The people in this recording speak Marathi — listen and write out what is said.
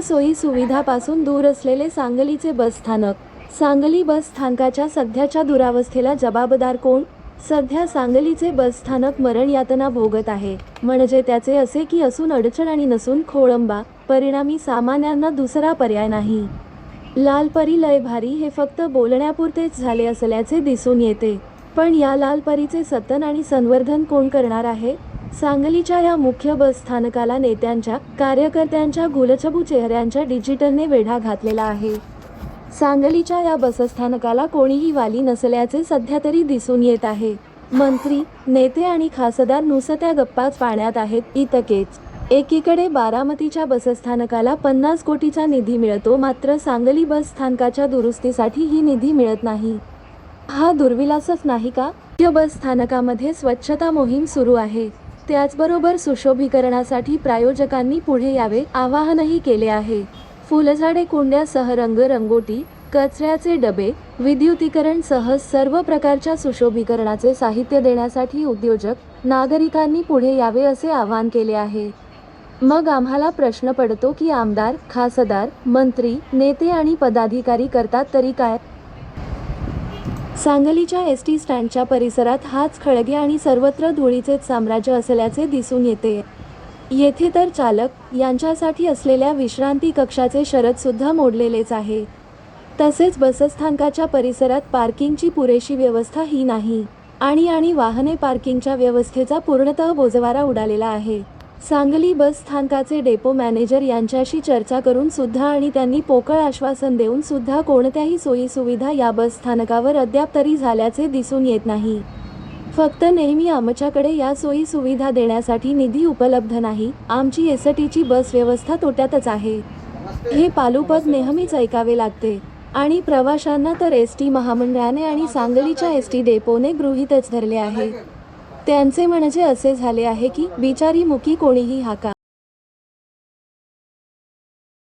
सोयी सुविधापासून दूर असलेले सांगलीचे बसस्थानक सांगली बस स्थानकाच्या सध्याच्या दुरावस्थेला जबाबदार कोण? सध्या सांगलीचे बसस्थानक मरण यातना भोगत आहे. म्हणजे त्याचे असे की असून अडचण आणि नसून खोळंबा परिणामी सामान्यांना दुसरा पर्याय नाही. लालपरी लय भारी हे फक्त बोलण्यापुरतेच झाले असल्याचे दिसून येते. पण या लालपरीचे सतन आणि संवर्धन कोण करणार आहे? सांगलीच्या या मुख्य बस स्थानकाला नेत्यांच्या कार्यकर्त्यांच्या गुलछबू चेहऱ्यांच्या डिजिटलने वेढा घातलेला आहे. सांगलीच्या या बसस्थानकाला कोणीही वाली नसल्याचे सध्या तरी दिसून येत आहे. मंत्री नेते आणि खासदार नुसत्या गप्पाच पाण्यात आहेत इतकेच. एकीकडे बारामतीच्या बसस्थानकाला पन्नास कोटीचा निधी मिळतो मात्र सांगली बस स्थानकाच्या दुरुस्तीसाठी ही निधी मिळत नाही. हा दुर्विलासच नाही का? मुख्य बस स्थानकामध्ये स्वच्छता मोहीम सुरू आहे. त्याचबरोबर सुशोभीकरणासाठी प्रायोजकांनी पुढे यावे आवाहनही केले आहे. फुलझाडे कुंड्यासह रंग रंगोटी कचऱ्याचे डबे विद्युतीकरण सह सर्व प्रकारच्या सुशोभीकरणाचे साहित्य देण्यासाठी उद्योजक नागरिकांनी पुढे यावे असे आवाहन केले आहे. मग आम्हाला प्रश्न पडतो की आमदार खासदार मंत्री नेते आणि पदाधिकारी करतात तरी काय? सांगलीच्या एस टी स्टँडच्या परिसरात हाच खळगे आणि सर्वत्र धुळीचेच साम्राज्य असल्याचे दिसून येते. येथे तर चालक यांच्यासाठी असलेल्या विश्रांती कक्षाचे शरद सुद्धा मोडलेलेच आहे. तसेच बसस्थानकाच्या परिसरात पार्किंगची पुरेशी व्यवस्था ही नाही. आणि आणि वाहने पार्किंगच्या व्यवस्थेचा पूर्णतः बोजवारा उडालेला आहे. सांगली बस स्थानकाचे डेपो मॅनेजर यांच्याशी चर्चा करून सुद्धा आणि त्यांनी पोकळ आश्वासन देऊन सुद्धा कोणत्याही सोयी सुविधा या बस स्थानकावर अद्याप तरी झाल्याचे दिसून येत नाही. फक्त नेहमी आमच्याकडे या सोयी सुविधा देण्यासाठी निधी उपलब्ध नाही आमची एस टीची बस व्यवस्था तोट्यातच आहे. हे पालुपद नेहमीच ऐकावे लागते. आणि प्रवाशांना तर एस टी महामंडळाने आणि सांगलीच्या एस टी डेपोने गृहीतच धरले आहे. त्यांचे म्हणजे असे झाले आहे की बिचारी मुकी कोणीही हाका.